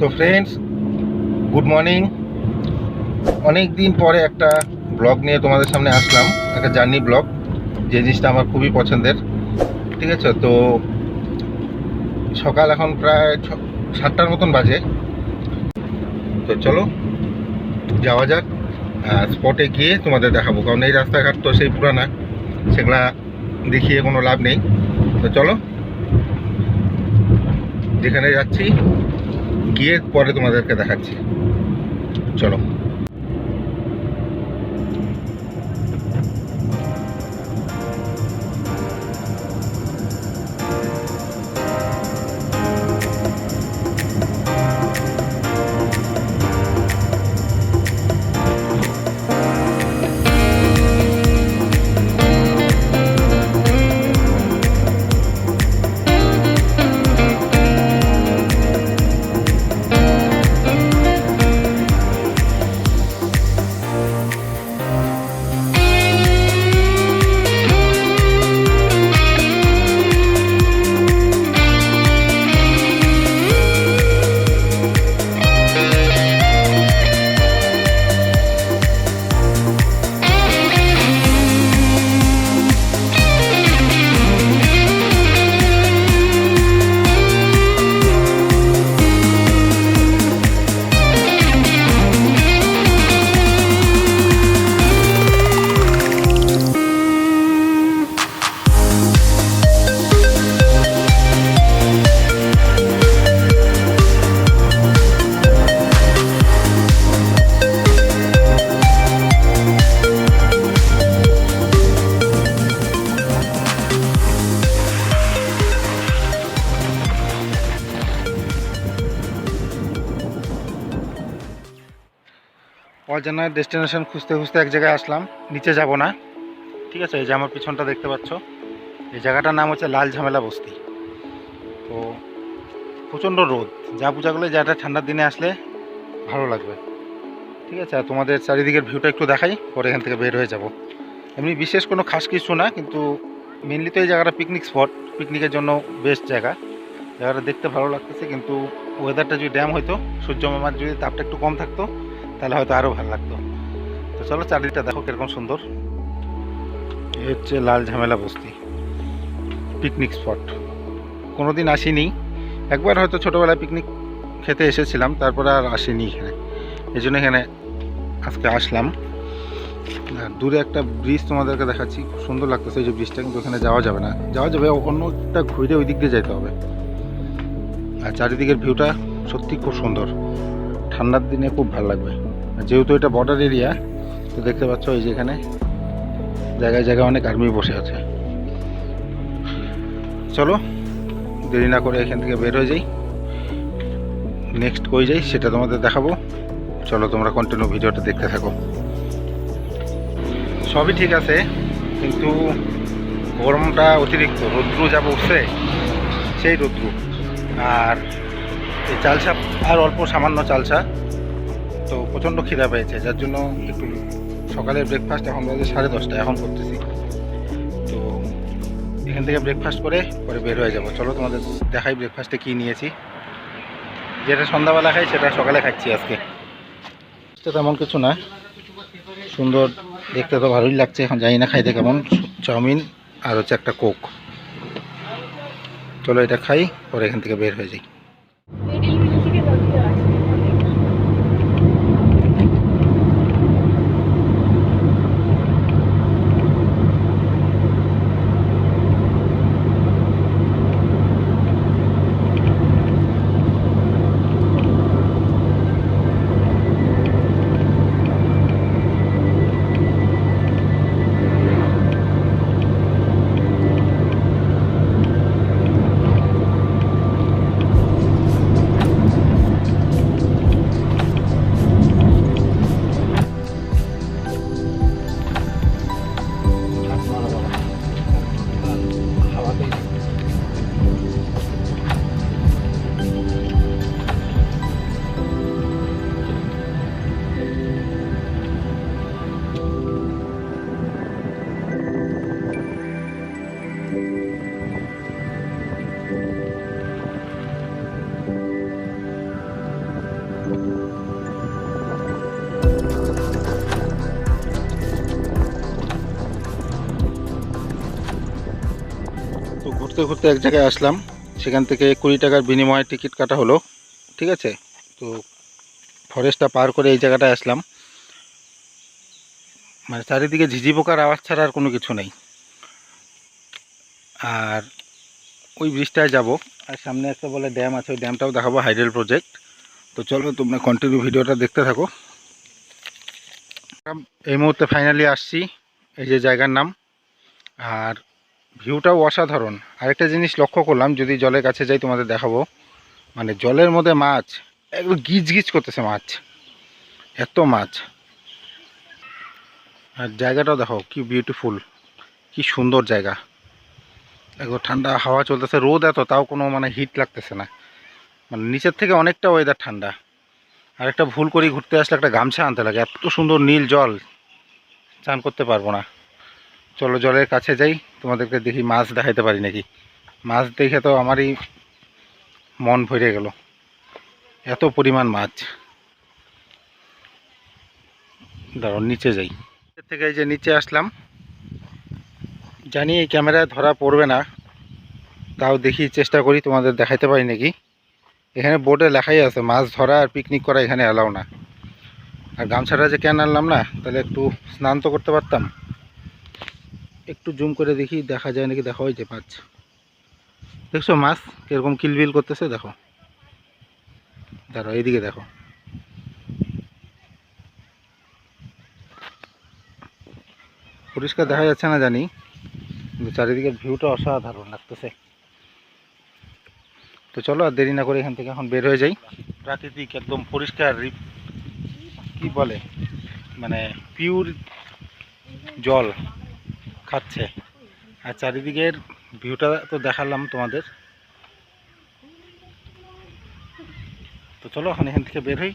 তো friends good morning অনেক দিন পরে একটা ব্লগ নিয়ে তোমাদের সামনে আসলাম, একটা জার্নি ব্লগ যে জিনিসটা আমার খুবই পছন্দের, ঠিক আছে? তো সকাল এখন প্রায় সাতটার মতন বাজে। তো চলো, যাওয়া যাক স্পটে গিয়ে তোমাদের দেখাবো, কারণ এই রাস্তাঘাট তো সেই পুরানা, সেগুলা দেখিয়ে কোনো লাভ নেই। তো চলো, যেখানে যাচ্ছি গিয়ে পরে তোমাদেরকে দেখাচ্ছি। চলো। অজানা ডেস্টিনেশন খুঁজতে খুঁজতে এক জায়গায় আসলাম, নিচে যাব না। ঠিক আছে, এই যে আমার পিছনটা দেখতে পাচ্ছ, এই জায়গাটার নাম হচ্ছে লাল ঝামেলা বস্তি। তো প্রচণ্ড রোদ, যা বোঝা গেলে জায়গাটা ঠান্ডার দিনে আসলে ভালো লাগবে। ঠিক আছে, আর তোমাদের চারিদিকের ভিউটা একটু দেখাই, পরে এখান থেকে বের হয়ে যাব। এমনি বিশেষ কোনো খাস কিছু না, কিন্তু মেনলি তো এই জায়গাটা পিকনিক স্পট পিকনিকের জন্য বেস্ট জায়গা। জায়গাটা দেখতে ভালো লাগতেছে, কিন্তু ওয়েদারটা যদি ড্যাম হইতো, সূর্য মামার যদি তাপটা একটু কম থাকতো তাহলে হয়তো আরও ভালো লাগতো। তো চলো চারিদিকটা দেখো কীরকম সুন্দর। এই হচ্ছে লাল ঝামেলা বস্তি পিকনিক স্পট কোনো দিন আসিনি। একবার হয়তো ছোটোবেলায় পিকনিক খেতে এসেছিলাম, তারপরে আর আসিনি এখানে। এই জন্য এখানে আজকে আসলাম। দূরে একটা ব্রিজ তোমাদেরকে দেখাচ্ছি, খুব সুন্দর লাগতেছে এই যে ব্রিজটা কিন্তু ওখানে যাওয়া যাবে না। যাওয়া যাবে, অন্যটা ঘুরে ওই দিক দিয়ে যেতে হবে। আর চারিদিকের ভিউটা সত্যি খুব সুন্দর। ঠান্ডার দিনে খুব ভালো লাগবে। যেহেতু এটা বর্ডার এরিয়া তো দেখতে পাচ্ছ এই যেখানে জায়গায় জায়গায় অনেক আর্মি বসে আছে। চলো, দেরি না করে এখান থেকে বের হয়ে যাই। নেক্সট কই যাই, সেটা তোমাদের দেখাবো। চলো, তোমরা কন্টিনিউ ভিডিওটা দেখতে থাকো। সবই ঠিক আছে, কিন্তু গরমটা অতিরিক্ত। রৌদ্রু যা বসছে, সেই রৌদ্রু। আর এই চালসা আর অল্প সামান্য চালসা তো প্রচণ্ড খিদা পেয়েছে, যার জন্য একটু সকালের ব্রেকফাস্ট এখন বাজে সাড়ে দশটা এখন করতেছি। তো এখান থেকে ব্রেকফাস্ট করে পরে বের হয়ে যাব। চলো তোমাদের দেখাই ব্রেকফাস্টে কী নিয়েছি। যেটা সন্ধ্যাবেলা খাই, সেটা সকালে খাচ্ছি আজকে। তো তেমন কিছু না। সুন্দর, দেখতে তো ভালোই লাগছে। এখন জানি না খাইতে কেমন। চাউমিন আর হচ্ছে একটা কোক। চলো এটা খাই, পরে এখান থেকে বের হয়ে যাই। ঘুরতে ঘুরতে এক জায়গায় আসলাম। সেখান থেকে কুড়ি টাকার বিনিময়ে টিকিট কাটা হলো, ঠিক আছে? তো ফরেস্টটা পার করে এই জায়গাটায় আসলাম। মানে চারিদিকে ঝিঝি পোকার আওয়াজ ছাড়া আর কোনো কিছু নেই। আর ওই ব্রিজটায় যাব। আর সামনে একটা বলে ড্যাম আছে, ওই ড্যামটাও দেখাবো হাইডেল প্রজেক্ট তো চলো, তোমরা কন্টিনিউ ভিডিওটা দেখতে থাকো। এই মুহূর্তে ফাইনালি আসছি, এই যে জায়গার নাম। আর ভিউটাও অসাধারণ। আরেকটা জিনিস লক্ষ্য করলাম, যদি জলের কাছে যাই তোমাদের দেখাবো মানে জলের মধ্যে মাছ, একদম গিজ গিজ করতেছে মাছ, এত মাছ। আর জায়গাটাও দেখো, কি বিউটিফুল কি সুন্দর জায়গা। একদম ঠান্ডা হাওয়া চলতেছে, রোদ এত, তাও কোনো মানে হিট লাগতেছে না। মানে নিচের থেকে অনেকটা ওয়েদার ঠান্ডা। আর একটা ভুল করি, ঘুরতে আসলে একটা গামছা আনতে লাগে, এত সুন্দর নীল জল, চান করতে পারব না। চলো জলের কাছে যাই। তোমাদেরকে দেখি মাছ দেখাইতে পারি নাকি? মাছ দেখে তো আমারই মন ভরে গেল। এত পরিমাণ মাছ। দাঁড়াও, নিচে যাই। থেকে এই যে নিচে আসলাম। জানি এই ক্যামেরায় ধরা পড়বে না। তাও দেখি চেষ্টা করি তোমাদের দেখাইতে পারি নাকি? এখানে বোর্ডে লেখাই আছে, মাছ ধরা আর পিকনিক করা এখানে অ্যালাউ না। আর গামছাটা যে কেন আনলাম না, তাহলে একটু স্নান তো করতে পারতাম। একটু জুম করে দেখি, দেখা যায় নাকি দেখা হয়েছে মাছ দেখছ মাছ কীরকম কিলবিল করতেছে, দেখো। দাঁড়াও, এইদিকে দেখো। পরিষ্কার দেখা যাচ্ছে না জানি, কিন্তু চারিদিকের ভিউটা অসাধারণ লাগতেছে। তো চলো আর দেরি না করে এখান থেকে এখন বের হয়ে যাই। প্রাকৃতিক একদম পরিষ্কার কি বলে? মানে পিওর জল। খাচ্ছে। আর চারিদিকের ভিউটা তো দেখালাম তোমাদের। তো চলো, এখন এখান থেকে বের হই।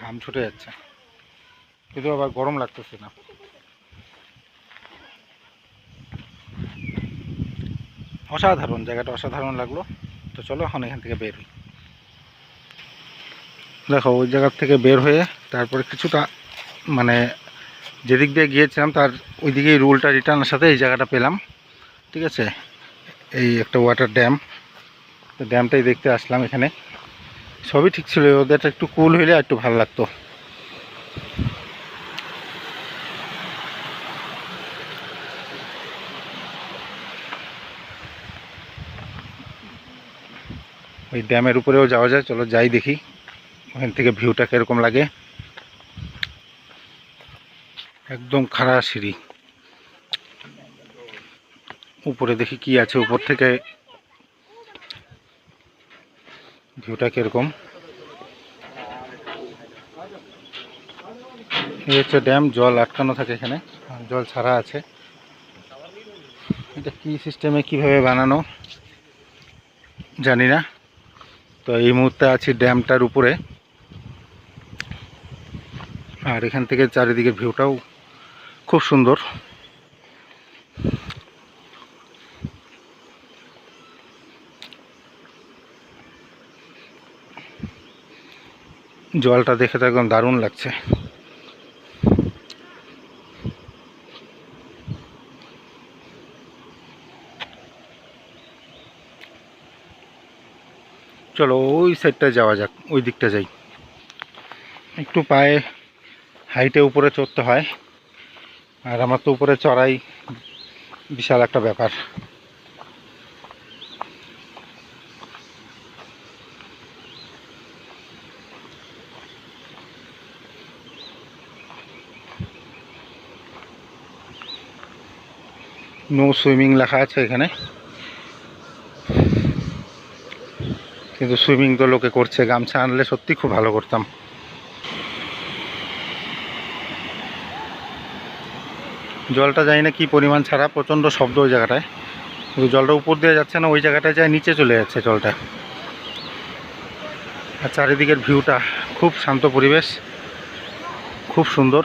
ঘাম ছুটে যাচ্ছে। কিন্তু আবার গরম লাগতেছে না। অসাধারণ, জায়গাটা অসাধারণ লাগল। তো চলো, এখন এখান থেকে বের হই। দেখো, ওই জায়গার থেকে বের হয়ে তারপরে কিছুটা মানে যেদিক দিয়ে গিয়েছিলাম, তার ওই দিকেই রুলটা রিটার্নের সাথে এই জায়গাটা পেলাম, ঠিক আছে? এই একটা ওয়াটার ড্যাম তো ড্যামটাই দেখতে আসলাম এখানে। সবই ঠিক ছিল, ওদেরটা একটু কুল হইলে একটু ভালো লাগতো। ওই ড্যামের উপরেও যাওয়া যায়, চলো যাই দেখি, ওখান থেকে ভিউটা কীরকম লাগে। একদম খাড়া সিঁড়ি। উপরে দেখি কি আছে, উপর থেকে। ভিউটা কীরকম? এই হচ্ছে ড্যাম, জল আটকানো থাকে এখানে। জল ছাড়া আছে। এটা কি সিস্টেমে কীভাবে বানানো, জানি না। তো এই মুহূর্তে আছি ড্যামটার উপরে। আর এখান থেকে চারিদিকে ভিউটাও খুব সুন্দর। জলটা দেখে তো একদম দারুণ লাগছে। চলো, ওই সাইডটা যাওয়া যাক, ওই দিকটা যাই। একটু পায়ে হাইটে উপরে চড়তে হয়। আর আমার তো উপরে চড়াই বিশাল একটা ব্যাপার। নো সুইমিং লেখা আছে এখানে। কিন্তু সুইমিং তো লোকে করছে, গামছা আনলে সত্যি খুব ভালো করতাম। জলটা জানি না কি পরিমাণ ছাড়া, প্রচণ্ড শব্দ ওই জায়গাটায়। কিন্তু জলটা উপর দিয়ে যাচ্ছে না, ওই জায়গাটায় যায় নিচে চলে যাচ্ছে জলটা। আর চারিদিকের ভিউটা খুব শান্ত পরিবেশ, খুব সুন্দর।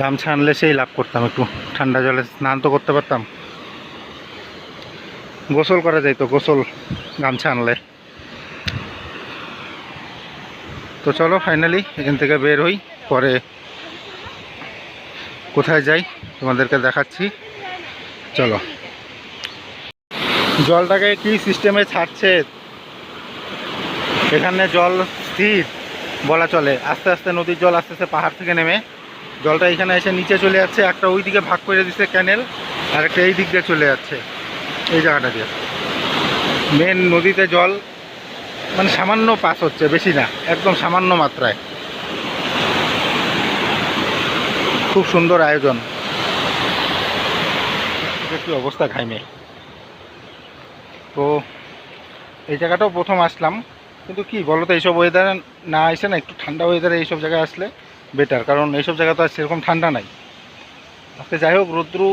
গামছা আনলে সেই লাভ করতাম একটু। ঠান্ডা জলে স্নান তো করতে পারতাম। গোসল করা যায় তো, গোসল, গামছা আনলে। তো চলো ফাইনালি এখান থেকে বের হই, পরে কোথায় যাই তোমাদেরকে দেখাচ্ছি। চলো। জলটাকে কি সিস্টেমে ছাড়ছে? এখানে জল স্থির, বলা চলে। আস্তে আস্তে নদীর জল আস্তে আস্তে পাহাড় থেকে নেমে জলটা এখানে এসে নিচে চলে যাচ্ছে, একটা ওই দিকে ভাগ করে দিচ্ছে ক্যানেল আর একটা এই দিক দিয়ে চলে যাচ্ছে। এই জায়গাটা দিয়ে। মেন নদীতে জল মানে সামান্য পাস হচ্ছে, বেশি না, একদম সামান্য মাত্রায়। খুব সুন্দর আয়োজন। কি অবস্থা ঘাইমে? তো, এই জায়গাটাও প্রথম আসলাম। কিন্তু কি বলো তো এইসব ওয়েদারে না আসে না একটু ঠান্ডা ওয়েদারে এইসব জায়গায় আসলে বেটার কারণ এইসব জায়গা তো আর সেরকম ঠান্ডা নাই। আজকে যাই হোক, রৌদ্রু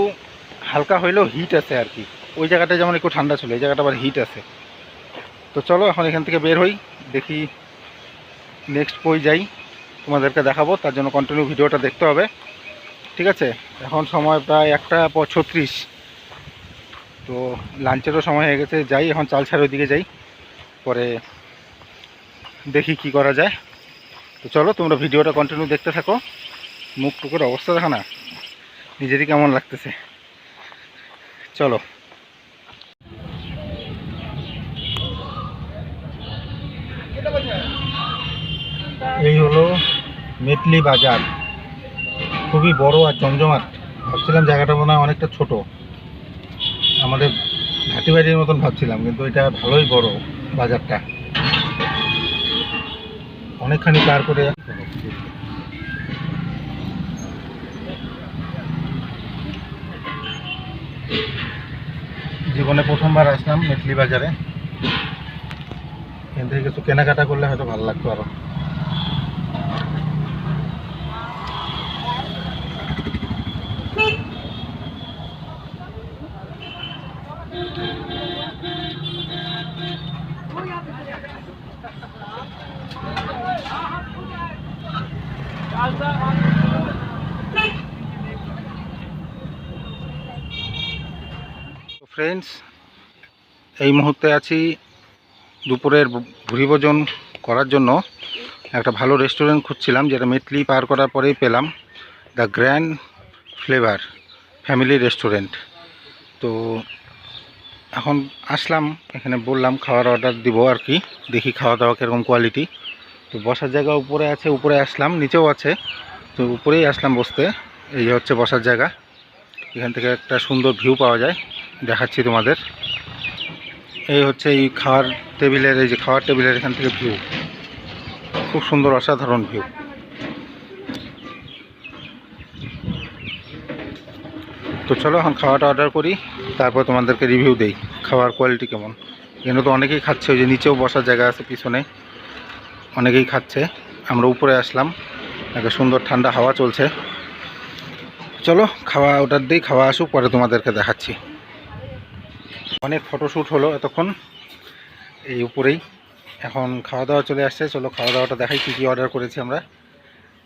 হালকা হইলেও হিট আছে আর কি। ওই জায়গাটা যেমন একটু ঠান্ডা ছিল, এই জায়গাটা আবার হিট আছে। তো চলো, এখন এখান থেকে বের হই, দেখি নেক্সট কই যাই, তোমাদেরকে দেখাবো, তার জন্য কন্টিনিউ ভিডিওটা দেখতে হবে। ঠিক আছে? এখন সময় প্রায় একটা ছত্রিশ। তো লাঞ্চেরও সময় হয়ে গেছে, যাই, এখন চাল ছাড়ের দিকে যাই, পরে দেখি কি করা যায়। তো চলো, তোমরা ভিডিওটা কন্টিনিউ দেখতে থাকো। মুখ টুকুর অবস্থা দেখো না? নিজেরই কেমন লাগতেছে। চলো। এই হলো মেটলি বাজার। খুবই বড় আর জমজমাট। ভাবছিলাম জায়গাটা মনে হয় অনেকটা ছোট। আমাদের ঘাটি বাড়ির মতন ভাবছিলাম, কিন্তু এটা ভালোই বড় বাজারটা। অনেকখানি পার করে জীবনে প্রথমবার আসলাম মেটলি বাজারে। এখান থেকে কিছু কেনাকাটা করলে হয়তো ভালো লাগতো আরও। ফ্রেন্ডস এই মুহূর্তে আছি দুপুরের ভুরিভোজন করার জন্য। একটা ভালো রেস্টুরেন্ট খুঁজছিলাম, যেটা মেটলি পার করার পরেই পেলাম। The grand flavour family restaurant তো এখন আসলাম, এখানে বললাম, খাওয়ার অর্ডার দিব আর কি। দেখি খাওয়া দাওয়া কীরকম কোয়ালিটি তো বসার জায়গা উপরে আছে, উপরে আসলাম, নিচেও আছে। তো উপরেই আসলাম বসতে। এই হচ্ছে বসার জায়গা। এখান থেকে একটা সুন্দর ভিউ পাওয়া যায়। দেখাচ্ছি তোমাদের। এই হচ্ছে এই খাওয়ার টেবিলের, এই যে খাওয়ার টেবিলের এখান থেকে ভিউ খুব সুন্দর, অসাধারণ ভিউ তো চলো এখন খাওয়াটা অর্ডার করি, তারপর তোমাদেরকে রিভিউ দেই, খাওয়ার কোয়ালিটি কেমন। এখানে তো অনেকেই খাচ্ছে, ওই যে নিচেও বসার জায়গা আছে, পিছনে। অনেকেই খাচ্ছে। আমরা উপরে আসলাম। একটা সুন্দর ঠান্ডা হাওয়া চলছে। চলো, খাওয়া অর্ডার দিই খাওয়া আসুক, পরে তোমাদেরকে দেখাচ্ছি। অনেক ফটোশ্যুট হলো এতক্ষণ। এই উপরেই। এখন খাওয়া দাওয়া চলে আসছে। চলো খাওয়া দাওয়াটা দেখাই কী কী অর্ডার করেছি আমরা।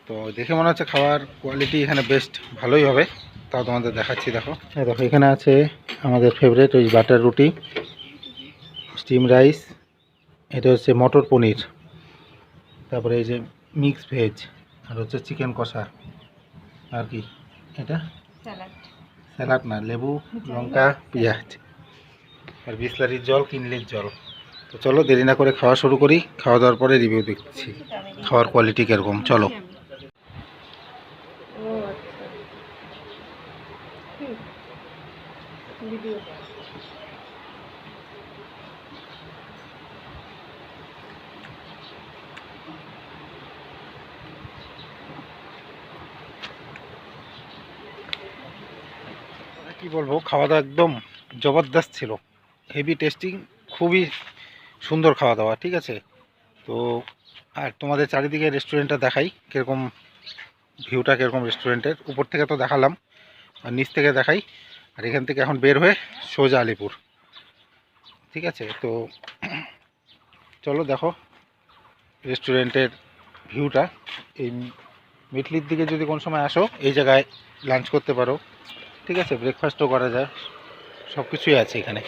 তো দেখে মনে হচ্ছে খাওয়ার কোয়ালিটি এখানে বেস্ট ভালোই হবে। তাও তোমাদের দেখাচ্ছি, দেখো। এই দেখো, এখানে আছে আমাদের ফেভারেট ওই বাটার রুটি স্টিম রাইস এটা হচ্ছে মটর পনির। তারপরে এই যে মিক্স ভেজ আর হচ্ছে চিকেন কষা। আর কি? এটা? স্যালাড স্যালাড না লেবু লঙ্কা পেঁয়াজ। আর বিসলারির জল কিনলের জল। তো চলো দেরি না করে খাওয়া শুরু করি। খাওয়া দাওয়ার পরে রিভিউ দেখছি। খাওয়ার কোয়ালিটি কীরকম? চলো। কি বলব খাওয়া দাওয়া একদম জবরদস্ত ছিল। হেভি টেস্টিং খুবই সুন্দর খাওয়া দাওয়া ঠিক আছে? তো, আর তোমাদের চারিদিকে রেস্টুরেন্টটা দেখাই, কীরকম ভিউটা কীরকম রেস্টুরেন্টের উপর থেকে তো দেখালাম, আর নিচ থেকে দেখাই, আর এখান থেকে এখন বের হয়ে সোজা আলিপুর। ঠিক আছে? তো, চলো দেখো রেস্টুরেন্টের ভিউটা এই মিটলির দিকে যদি কোন সময় আসো, এই জায়গায় লাঞ্চ করতে পারো। ঠিক আছে ব্রেকফাস্টও করা যায়। সব কিছুই আছে এখানে।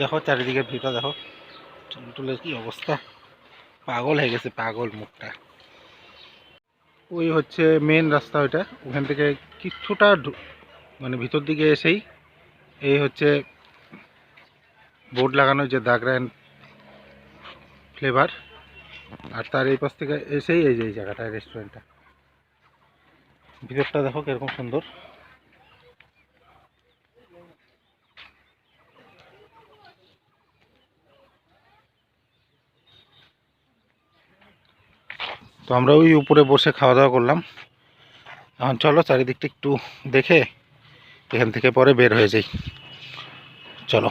দেখো, চারিদিকে ভিউটা দেখো। টুলের কি অবস্থা? পাগল হয়ে গেছে, পাগল মুখটা। ওই হচ্ছে মেন রাস্তা ওইটা। ওখান থেকে কিছুটা মানে ভিতর দিকে এসেই এই হচ্ছে বোর্ড লাগানো যে দাগরান ফ্লেভার আর তার এই পাশ থেকে এসেই এই যে, এই জায়গাটা রেস্টুরেন্টটা ভিতরটা দেখো কীরকম সুন্দর। তো আমরা ওই উপরে বসে খাওয়া দাওয়া করলাম। এখন চলো চারিদিকটা একটু দেখে এখান থেকে পরে বের হয়ে যাই। চলো।